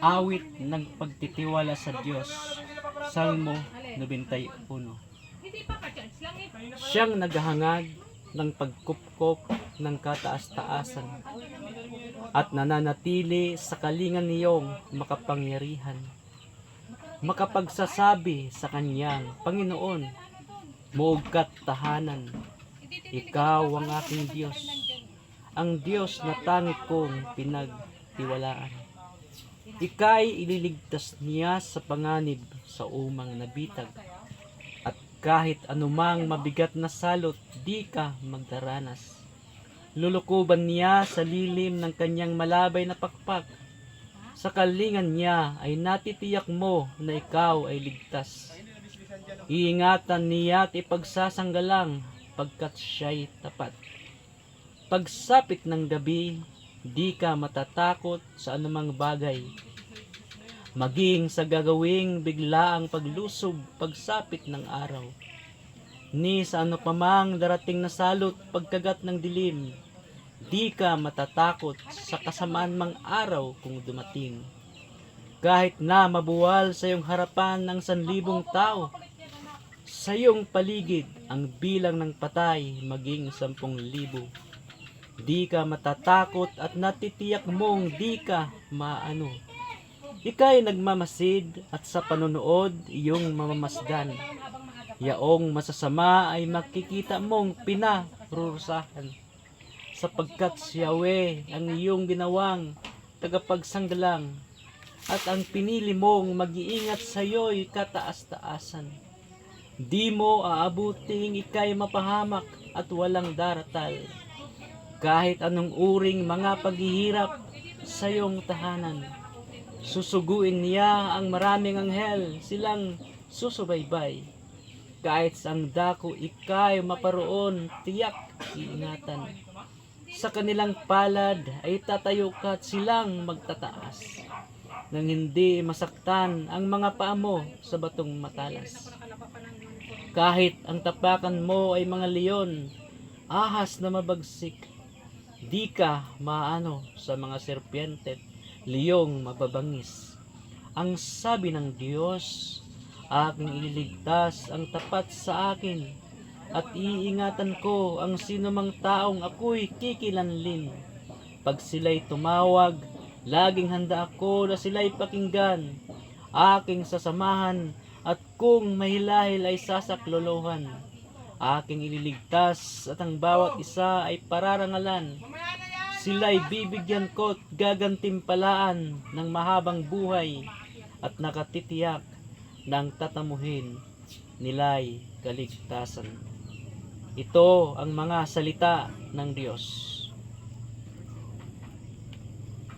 Awit ng pagtitiwala sa Diyos. Salmo 91. Siyang naghahangad ng pagkupkop ng kataas-taasan at nananatili sa kalingan niyong makapangyarihan. Makapagsasabi sa kanyang Panginoon, muugkat tahanan, ikaw ang aking Diyos, ang Diyos na tangi kong pinagtiwalaan. Ika'y ililigtas niya sa panganib sa umang nabitag. At kahit anumang mabigat na salot, di ka magdaranas. Lulukuban niya sa lilim ng kanyang malabay na pakpak. Sa kalingan niya ay natitiyak mo na ikaw ay ligtas. Iingatan niya at ipagsasanggalang pagkat siya'y tapat. Pagsapit ng gabi, di ka matatakot sa anumang bagay. Maging sa gagawing biglaang paglusob pagsapit ng araw. Ni sa ano pamang darating na salot pagkagat ng dilim, di ka matatakot sa kasamaan mang araw kung dumating. Kahit na mabuwal sa iyong harapan ng sanlibong tao, sa iyong paligid ang bilang ng patay maging sampung libo. Di ka matatakot at natitiyak mong di ka maano. Ika'y nagmamasid at sa panonood iyong mamamasdan. Yaong masasama ay makikita mong pinarurusahan. Sapagkat si Yahweh ang iyong ginawang tagapagsanggalang at ang pinili mong mag-iingat sa iyo'y kataas-taasan. Di mo aabuting ikay mapahamak at walang daratal. Kahit anong uring mga paghihirap sa iyong tahanan. Susuguin niya ang maraming anghel, silang susubaybay. Kahit ang dako ikay maparoon, tiyak iingatan. Sa kanilang palad ay tatayo ka at silang magtataas. Nang hindi masaktan ang mga paa mo sa batong matalas. Kahit ang tapakan mo ay mga leon, ahas na mabagsik, di ka maano sa mga serpiente, liyong mababangis. Ang sabi ng Diyos, aking ililigtas ang tapat sa akin, at iingatan ko ang sinumang taong ako'y kikilanlin. Pag sila'y tumawag, laging handa ako na sila'y pakinggan, aking sasamahan at kung mahilahil ay sasaklolohan. Aking ililigtas at ang bawat isa ay pararangalan. Sila'y bibigyan ko at gagantimpalaan ng mahabang buhay at nakatitiyak ng tatamuhin nila'y kaligtasan. Ito ang mga salita ng Diyos.